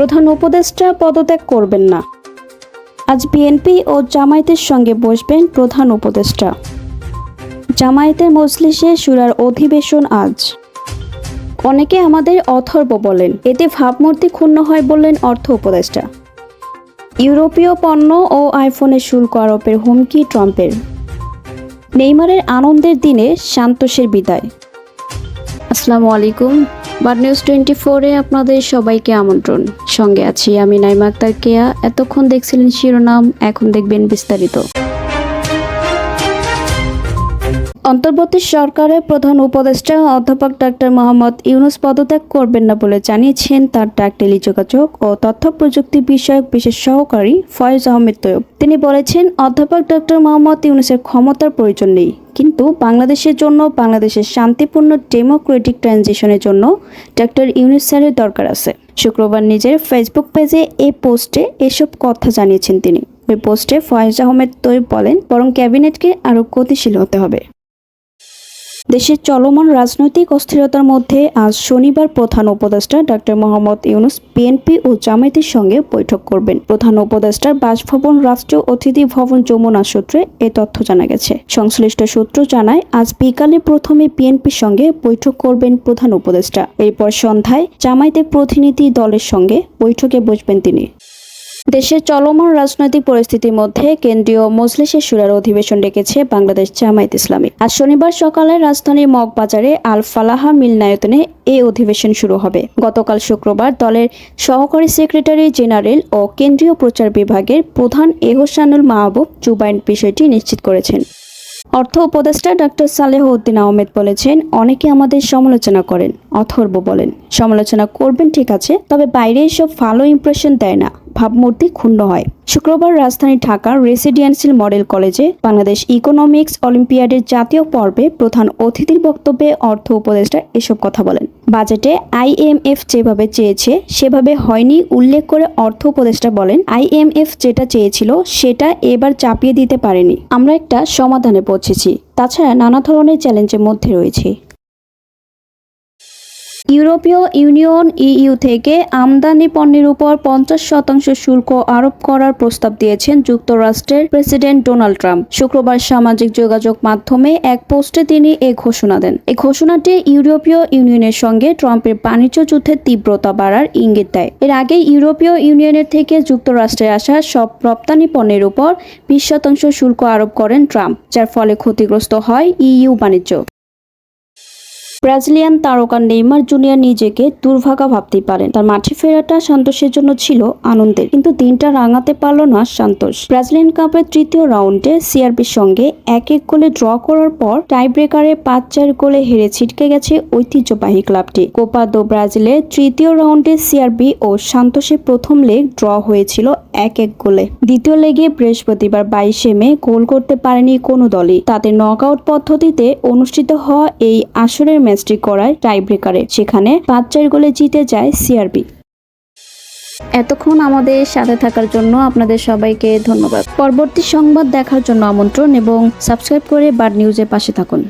প্রধান উপদেষ্টা পদত্যাগ করবেন না। আজ বিএনপি ও জামায়াতের সঙ্গে বসবেন প্রধান উপদেষ্টা। জামায়াতের মজলিসে সুরার অধিবেশন আজ। অনেকে আমাদের অথর্ব বলেন, এতে ভাবমূর্তি ক্ষুণ্ণ হয় বললেন অর্থ উপদেষ্টা। ইউরোপীয় পণ্য ও আইফোনের শুল্ক আরোপের হুমকি ট্রাম্পের। নেইমারের আনন্দের দিনে সান্তোষের বিদায়। আসসালামু আলাইকুম। বাড নিউজ টোয়েন্টি ফোরে আপনাদের সবাইকে আমন্ত্রণ। সঙ্গে আছি আমি নাইমা আক্তার কেয়া। এতক্ষণ দেখছিলেন শিরোনাম, এখন দেখবেন বিস্তারিত। অন্তর্বর্তী সরকারের প্রধান উপদেষ্টা অধ্যাপক ডাক্তার মোহাম্মদ ইউনুস পদত্যাগ করবেন না বলে জানিয়েছেন তার ডাক টেলিযোগাযোগ ও তথ্য প্রযুক্তি বিষয়ক বিশেষ সহকারী ফয়েজ আহমেদ তৈয়ব। তিনি বলেছেন, অধ্যাপক ডাক্তার মোহাম্মদ ইউনুসের ক্ষমতার প্রয়োজন নেই। কিন্তু বাংলাদেশের জন্য, বাংলাদেশের শান্তিপূর্ণ ডেমোক্রেটিক ট্রানজিশনের জন্য ডক্টর ইউনুস স্যারের দরকার আছে। শুক্রবার নিজের ফেসবুক পেজে এই পোস্টে এসব কথা জানিয়েছেন তিনি। ওই পোস্টে ফয়েজ আহমেদ তৈব বলেন, বরং ক্যাবিনেটকে আরও গতিশীল হতে হবে। দেশের চলমান রাজনৈতিক অস্থিরতার মধ্যে আজ শনিবার প্রধান উপদেষ্টা ডক্টর মোহাম্মদ ইউনুস বিএনপি ও জামায়াতের সঙ্গে বৈঠক করবেন। প্রধান উপদেষ্টার বাসভবন রাষ্ট্রীয় অতিথি ভবন যমুনা সূত্রে এ তথ্য জানা গেছে। সংশ্লিষ্ট সূত্র জানায়, আজ বিকালে প্রথমে বিএনপির সঙ্গে বৈঠক করবেন প্রধান উপদেষ্টা। এরপর সন্ধ্যায় জামায়াতের প্রতিনিধি দলের সঙ্গে বৈঠকে বসবেন তিনি। দেশের চলমান রাজনৈতিক পরিস্থিতির মধ্যে কেন্দ্রীয় মজলিসের সুরার অধিবেশন ডেকেছে বাংলাদেশ জামায়াত ইসলামী। আজ শনিবার সকালে রাজধানীর মগবাজারে আল ফালাহা মিলনায়তনে এই অধিবেশন শুরু হবে। গতকাল শুক্রবার দলের সহকারী সেক্রেটারি জেনারেল ও কেন্দ্রীয় প্রচার বিভাগের প্রধান এহসানুল মাহবুব জুবাইন বিষয়টি নিশ্চিত করেছেন। অর্থ উপদেষ্টা ডক্টর সালেহ উদ্দিন আহমেদ বলেছেন, অনেকে আমাদের সমালোচনা করেন, অথর্ব বলেন। সমালোচনা করবেন ঠিক আছে, তবে বাইরে এসব ভালো ইমপ্রেশন দেয় না। ভাবমূর্তি ক্ষুণ্ণ হয়। শুক্রবার রাজধানী ঢাকার রেসিডেন্সিয়াল মডেল কলেজে বাংলাদেশ ইকোনমিক্স অলিম্পিয়াডের জাতীয় পর্বে প্রধান অতিথির বক্তব্যে অর্থ উপদেষ্টা এসব কথা বলেন। বাজেটে আইএমএফ যেভাবে চেয়েছে, সেভাবে হয়নি উল্লেখ করে অর্থ উপদেষ্টা বলেন। আইএমএফ যেটা চেয়েছিল, সেটা এবার চাপিয়ে দিতে পারেনি। আমরা একটা সমাধানে পৌঁছেছি। তাছাড়া নানা ধরনের চ্যালেঞ্জের মধ্যে রয়েছে। ইউরোপীয় ইউনিয়ন ইইউ থেকে আমদানি পণ্যের উপর পঞ্চাশ শতাংশ শুল্ক আরোপ করার প্রস্তাব দিয়েছেন যুক্তরাষ্ট্রের প্রেসিডেন্ট ডোনাল্ড ট্রাম্প। শুক্রবার সামাজিক যোগাযোগ মাধ্যমে এক পোস্টে তিনি এ ঘোষণা দেন। এই ঘোষণাটি ইউরোপীয় ইউনিয়নের সঙ্গে ট্রাম্পের বাণিজ্য যুদ্ধের তীব্রতা বাড়ার ইঙ্গিত দেয়। এর আগে ইউরোপীয় ইউনিয়নের থেকে যুক্তরাষ্ট্রে আসা সব রপ্তানি পণ্যের উপর বিশ শতাংশ শুল্ক আরোপ করেন ট্রাম্প, যার ফলে ক্ষতিগ্রস্ত হয় ইইউ বাণিজ্য। ব্রাজিলিয়ান তারকা নেইমার জুনিয়র নিজেকে দুর্ভাগা ভাবতেই পারেন। তার মাঠে ফেরাটা সান্তোষের জন্য ছিল আনন্দের, কিন্তু দিনটা রাঙাতে পারল না সান্তোষ ব্রাজিলিয়ান কাপের তৃতীয় রাউন্ডে সিআরবির সঙ্গে এক এক গোলে ড্র করার পর টাই ব্রেকারে পাঁচ চার গোলে হেরে ছিটকে গেছে ঐতিহ্যবাহী ক্লাবটি। কোপা দো ব্রাজিলে তৃতীয় রাউন্ডে সিআরবি ও সান্তোষের প্রথম লেগ ড্র হয়েছিল এক এক গোলে। দ্বিতীয় লেগে বৃহস্পতিবার বাইশে মে গোল করতে পারেনি কোনো দলই। তাদের নকআউট পদ্ধতিতে অনুষ্ঠিত হওয়া এই আসরের ম্যাচটি করায় টাই ব্রেকারে সেখানে পাঁচ চার গোলে জিতে যায় সিআরবি। এতক্ষণ আমাদের সাথে থাকার জন্য আপনাদের সবাইকে ধন্যবাদ। পরবর্তী সংবাদ দেখার জন্য আমন্ত্রণ এবং সাবস্ক্রাইব করে বাড নিউজের পাশে থাকুন।